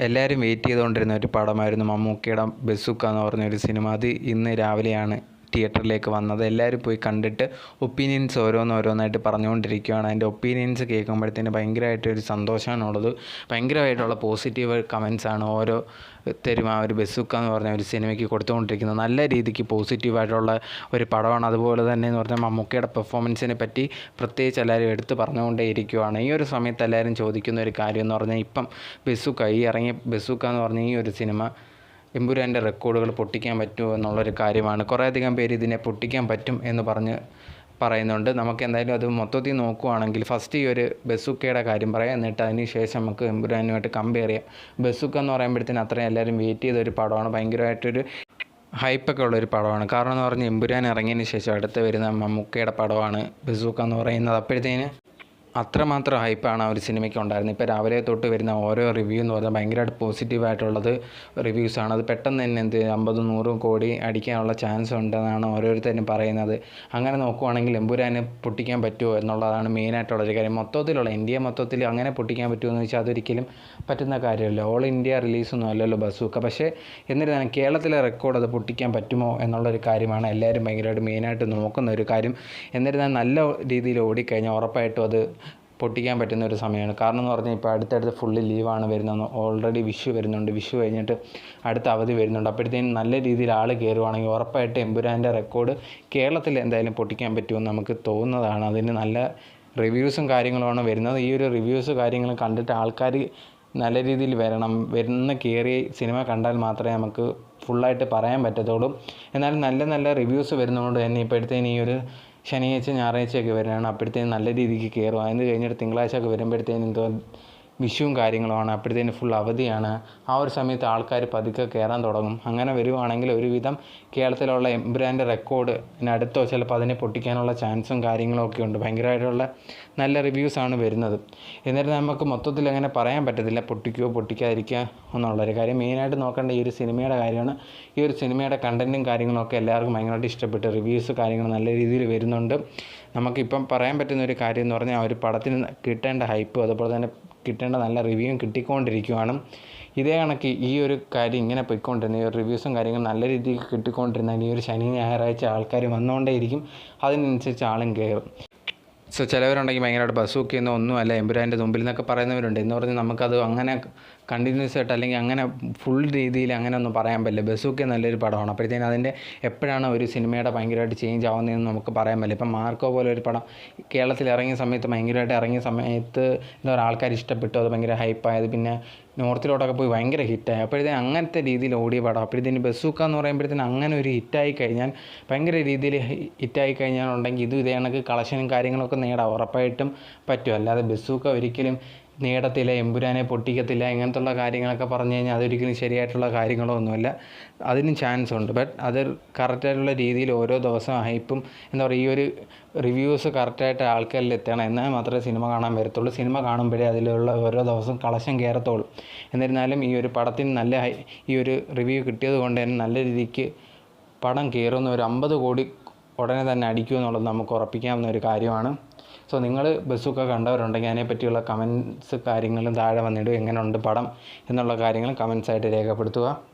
എല്ലാവരും വെയിറ്റ് ചെയ്തുകൊണ്ടിരുന്ന ഒരു പടമായിരുന്നു മമ്മൂക്കയുടെ ബസുക്ക എന്ന് പറഞ്ഞൊരു സിനിമ. അത് ഇന്ന് രാവിലെയാണ് തിയേറ്ററിലേക്ക് വന്നത്. എല്ലാവരും പോയി കണ്ടിട്ട് ഒപ്പീനിയൻസ് ഓരോന്നോരോന്നായിട്ട് പറഞ്ഞുകൊണ്ടിരിക്കുകയാണ് അതിന്റെ ഒപ്പീനിയൻസ് കേൾക്കുമ്പോഴത്തേന് ഭയങ്കരമായിട്ടൊരു സന്തോഷമാണുള്ളത്. ഭയങ്കരമായിട്ടുള്ള പോസിറ്റീവ് കമൻസാണ് ഓരോ തരും ആ ഒരു ബസുക്ക എന്ന് പറഞ്ഞ ഒരു സിനിമയ്ക്ക് കൊടുത്തുകൊണ്ടിരിക്കുന്നത്. നല്ല രീതിക്ക് പോസിറ്റീവായിട്ടുള്ള ഒരു പടമാണ്. അതുപോലെ തന്നെ എന്ന് പറഞ്ഞാൽ മമ്മൂക്കയുടെ പെർഫോമൻസിനെ പറ്റി പ്രത്യേകിച്ച് എല്ലാവരും എടുത്ത് പറഞ്ഞുകൊണ്ടേ ഇരിക്കുകയാണ് ഈ ഒരു സമയത്ത് എല്ലാവരും ചോദിക്കുന്ന ഒരു കാര്യം എന്ന് പറഞ്ഞാൽ ഇപ്പം ബസുക്ക ഈ ഇറങ്ങിയ ബസുക്ക എന്ന് പറഞ്ഞ ഈ ഒരു സിനിമ എമ്പുരാന്റെ റെക്കോർഡുകൾ പൊട്ടിക്കാൻ പറ്റുമോ എന്നുള്ളൊരു കാര്യമാണ്. കുറേയധികം പേര് ഇതിനെ പൊട്ടിക്കാൻ പറ്റും എന്ന് പറഞ്ഞ് പറയുന്നുണ്ട്. നമുക്ക് എന്തായാലും അത് മൊത്തത്തിൽ നോക്കുവാണെങ്കിൽ ഫസ്റ്റ് ഈ ഒരു ബസുക്കയുടെ കാര്യം പറയാം. എന്നിട്ട് അതിന് ശേഷം നമുക്ക് എമ്പുരാനുമായിട്ട് കമ്പയർ ചെയ്യാം. ബസുക്ക എന്ന് പറയുമ്പോഴത്തേന് അത്രയും എല്ലാവരും വെയിറ്റ് ചെയ്ത ഒരു പടമാണ്. ഭയങ്കരമായിട്ടൊരു ഹൈപ്പൊക്കെ ഉള്ളൊരു പടമാണ്. കാരണം എന്ന് പറഞ്ഞാൽ എമ്പുരാൻ ഇറങ്ങിയതിന് ശേഷം അടുത്ത് വരുന്ന മമ്മൂക്കയുടെ പടമാണ് ബസൂക്ക എന്ന് പറയുന്നത്. അപ്പോഴത്തേന് അത്രമാത്രം ഹൈപ്പാണ് ആ ഒരു സിനിമയ്ക്ക് ഉണ്ടായിരുന്നത് ഇപ്പോൾ രാവിലെ തൊട്ട് വരുന്ന ഓരോ റിവ്യൂ എന്ന് പറഞ്ഞാൽ ഭയങ്കരമായിട്ട് പോസിറ്റീവായിട്ടുള്ളത് റിവ്യൂസാണ് അത് പെട്ടെന്ന് തന്നെ എന്ത് അമ്പതും നൂറും കോടി അടിക്കാനുള്ള ചാൻസ് ഉണ്ടെന്നാണ് ഓരോരുത്തരും പറയുന്നത്. അങ്ങനെ നോക്കുവാണെങ്കിൽ എമ്പുരാന് പൊട്ടിക്കാൻ പറ്റുമോ എന്നുള്ളതാണ് മെയിനായിട്ടുള്ളൊരു കാര്യം. മൊത്തത്തിലുള്ള ഇന്ത്യ മൊത്തത്തിൽ അങ്ങനെ പൊട്ടിക്കാൻ പറ്റുമോ എന്ന് വെച്ചാൽ അതൊരിക്കലും പറ്റുന്ന കാര്യമല്ല. ഓൾ ഇന്ത്യ റിലീസൊന്നും അല്ലല്ലോ ബസൂക്ക. പക്ഷേ എന്നിരുന്നാലും കേരളത്തിലെ റെക്കോർഡ് അത് പൊട്ടിക്കാൻ പറ്റുമോ എന്നുള്ളൊരു കാര്യമാണ് എല്ലാവരും ഭയങ്കരമായിട്ട് മെയിനായിട്ട് നോക്കുന്ന ഒരു കാര്യം. എന്നിരുന്നാൽ നല്ല രീതിയിൽ ഓടിക്കഴിഞ്ഞാൽ ഉറപ്പായിട്ടും അത് പൊട്ടിക്കാൻ പറ്റുന്ന ഒരു സമയമാണ്. കാരണം എന്ന് പറഞ്ഞാൽ ഇപ്പോൾ അടുത്തടുത്ത് ഫുള്ള് ലീവാണ് വരുന്നത് ഓൾറെഡി വിഷു വരുന്നുണ്ട്. വിഷു കഴിഞ്ഞിട്ട് അടുത്ത അവധി വരുന്നുണ്ട്. അപ്പോഴത്തേനും നല്ല രീതിയിൽ ആൾ കയറുവാണെങ്കിൽ ഉറപ്പായിട്ട് എമ്പുരാന്റെ റെക്കോർഡ് കേരളത്തിൽ എന്തായാലും പൊട്ടിക്കാൻ പറ്റുമെന്ന് നമുക്ക് തോന്നുന്നതാണ്. അതിന് നല്ല റിവ്യൂസും കാര്യങ്ങളുമാണ് വരുന്നത്. ഈ ഒരു റിവ്യൂസ് കാര്യങ്ങളും കണ്ടിട്ട് ആൾക്കാർ നല്ല രീതിയിൽ വരണം. വരുന്ന കയറി സിനിമ കണ്ടാൽ മാത്രമേ നമുക്ക് ഫുള്ളായിട്ട് പറയാൻ പറ്റത്തുള്ളൂ. എന്നാലും നല്ല നല്ല റിവ്യൂസ് വരുന്നതുകൊണ്ട് തന്നെ ഇപ്പോഴത്തേന് ഈ ഒരു ശനിയാഴ്ച ഞായറാഴ്ചയൊക്കെ വരുന്നതാണ് അപ്പോഴത്തേനും നല്ല രീതിക്ക് കയറും. അതിന് കഴിഞ്ഞിട്ട് തിങ്കളാഴ്ച ഒക്കെ എന്തോ വിഷുവും കാര്യങ്ങളുമാണ്. അപ്പോഴത്തേന് ഫുൾ അവധിയാണ്. ആ ഒരു സമയത്ത് ആൾക്കാർ പതുക്കെ കയറാൻ തുടങ്ങും. അങ്ങനെ വരുവാണെങ്കിൽ ഒരുവിധം കേരളത്തിലുള്ള എംബ്രാന്റെ റെക്കോർഡ് അടുത്തോ ചിലപ്പോൾ അതിനെ പൊട്ടിക്കാനുള്ള ചാൻസും കാര്യങ്ങളും ഒക്കെ ഉണ്ട്. ഭയങ്കരമായിട്ടുള്ള നല്ല റിവ്യൂസാണ് വരുന്നത്. എന്നിട്ട് നമുക്ക് മൊത്തത്തിൽ അങ്ങനെ പറയാൻ പറ്റത്തില്ല. പൊട്ടിക്കുകയോ പൊട്ടിക്കാതിരിക്കുക എന്നുള്ളൊരു കാര്യം. മെയിനായിട്ട് നോക്കേണ്ട ഈ ഒരു സിനിമയുടെ കാര്യമാണ്. ഈ ഒരു സിനിമയുടെ കണ്ടന്റും കാര്യങ്ങളൊക്കെ എല്ലാവർക്കും ഭയങ്കരമായിട്ട് ഇഷ്ടപ്പെട്ട് റിവ്യൂസ് കാര്യങ്ങൾ നല്ല രീതിയിൽ വരുന്നുണ്ട്. നമുക്കിപ്പം പറയാൻ പറ്റുന്ന ഒരു കാര്യം എന്ന് പറഞ്ഞാൽ ആ ഒരു പടത്തിന് കിട്ടേണ്ട ഹൈപ്പും അതുപോലെ തന്നെ കിട്ടേണ്ട നല്ല റിവ്യൂവും കിട്ടിക്കൊണ്ടിരിക്കുകയാണ് ഇതേ കണക്ക് ഈ ഒരു കാര്യം ഇങ്ങനെ പോയിക്കൊണ്ടിരുന്ന ഈ ഒരു റിവ്യൂസും കാര്യങ്ങളും നല്ല രീതിയിൽ കിട്ടിക്കൊണ്ടിരുന്നാൽ ഈ ഒരു ശനി ഞായറാഴ്ച ആൾക്കാർ വന്നുകൊണ്ടേയിരിക്കും അതിനനുസരിച്ച് ആളും കയറും. സോ ചിലവരുണ്ടെങ്കിൽ ഭയങ്കരമായിട്ട് ബസ് ബുക്ക് ചെയ്യുന്ന ഒന്നുമല്ല എമ്പുരാന്റെ മുമ്പിൽ എന്നൊക്കെ പറയുന്നവരുണ്ട്. എന്ന് പറഞ്ഞ് നമുക്കത് അങ്ങനെ കണ്ടിന്യൂസ് ആയിട്ട് അല്ലെങ്കിൽ അങ്ങനെ ഫുൾ രീതിയിൽ അങ്ങനെ ഒന്നും പറയാൻ പറ്റില്ല. ബസൂക്കെ നല്ലൊരു പടമാണ്. അപ്പോഴത്തേനും അതിന്റെ എപ്പോഴാണ് ഒരു സിനിമയുടെ ഭയങ്കരമായിട്ട് ചേഞ്ച് ആവുന്നതെന്ന് നമുക്ക് പറയാൻ പറ്റില്ല. ഇപ്പം മാർക്കോ പോലെ ഒരു പടം കേരളത്തിൽ ഇറങ്ങിയ സമയത്ത് ഭയങ്കരമായിട്ട് ഇറങ്ങിയ സമയത്ത് എന്താ പറയുക ആൾക്കാർ ഇഷ്ടപ്പെട്ടു അത് ഭയങ്കര ഹൈപ്പായത് പിന്നെ നോർത്തിലോട്ടൊക്കെ പോയി ഭയങ്കര ഹിറ്റായി അപ്പോഴത്തേനും അങ്ങനത്തെ രീതിയിൽ ഓടിയ പടം. അപ്പോഴത്തേന് ബസൂക്ക എന്ന് പറയുമ്പോഴത്തേനും അങ്ങനെ ഒരു ഹിറ്റായി കഴിഞ്ഞാൽ ഭയങ്കര രീതിയിൽ ഹിറ്റായി കഴിഞ്ഞാൽ ഉണ്ടെങ്കിൽ ഇത് ഇതേ കണക്ക് കളക്ഷനും കാര്യങ്ങളൊക്കെ നേടാം. ഉറപ്പായിട്ടും പറ്റും. അല്ലാതെ ബസൂക്ക ഒരിക്കലും നേടത്തില്ല എമ്പുരാനെ പൊട്ടിക്കത്തില്ല ഇങ്ങനത്തുള്ള കാര്യങ്ങളൊക്കെ പറഞ്ഞു കഴിഞ്ഞാൽ അതൊരിക്കലും ശരിയായിട്ടുള്ള കാര്യങ്ങളോ കാര്യങ്ങളൊന്നുമല്ല. അതിനും ചാൻസ് ഉണ്ട്. ബട്ട് അത് കറക്റ്റായിട്ടുള്ള രീതിയിൽ ഓരോ ദിവസം ഹൈപ്പും എന്താ പറയുക ഈ ഒരു റിവ്യൂസ് കറക്റ്റായിട്ട് ആൾക്കാരിൽ എത്തണം എന്നാൽ മാത്രമേ സിനിമ കാണാൻ വരത്തുള്ളൂ. സിനിമ കാണുമ്പോഴേ അതിലുള്ള ഓരോ ദിവസം കളശം കയറത്തുള്ളൂ. എന്നിരുന്നാലും ഈ ഒരു പടത്തിന് നല്ല ഈ ഒരു റിവ്യൂ കിട്ടിയത് കൊണ്ട് തന്നെ നല്ല രീതിക്ക് പടം കയറുന്ന ഒരു അമ്പത് കോടി ഉടനെ തന്നെ അടിക്കുമെന്നുള്ളത് നമുക്ക് ഉറപ്പിക്കാവുന്ന ഒരു കാര്യമാണ്. സോ നിങ്ങൾ ബസ്സൊക്കെ കണ്ടവരുണ്ടെങ്കിൽ അതിനെപ്പറ്റിയുള്ള കമൻസ് കാര്യങ്ങളും താഴെ വന്നിടും. എങ്ങനെയുണ്ട് പടം? എന്നുള്ള കാര്യങ്ങൾ കമൻസായിട്ട് രേഖപ്പെടുത്തുക.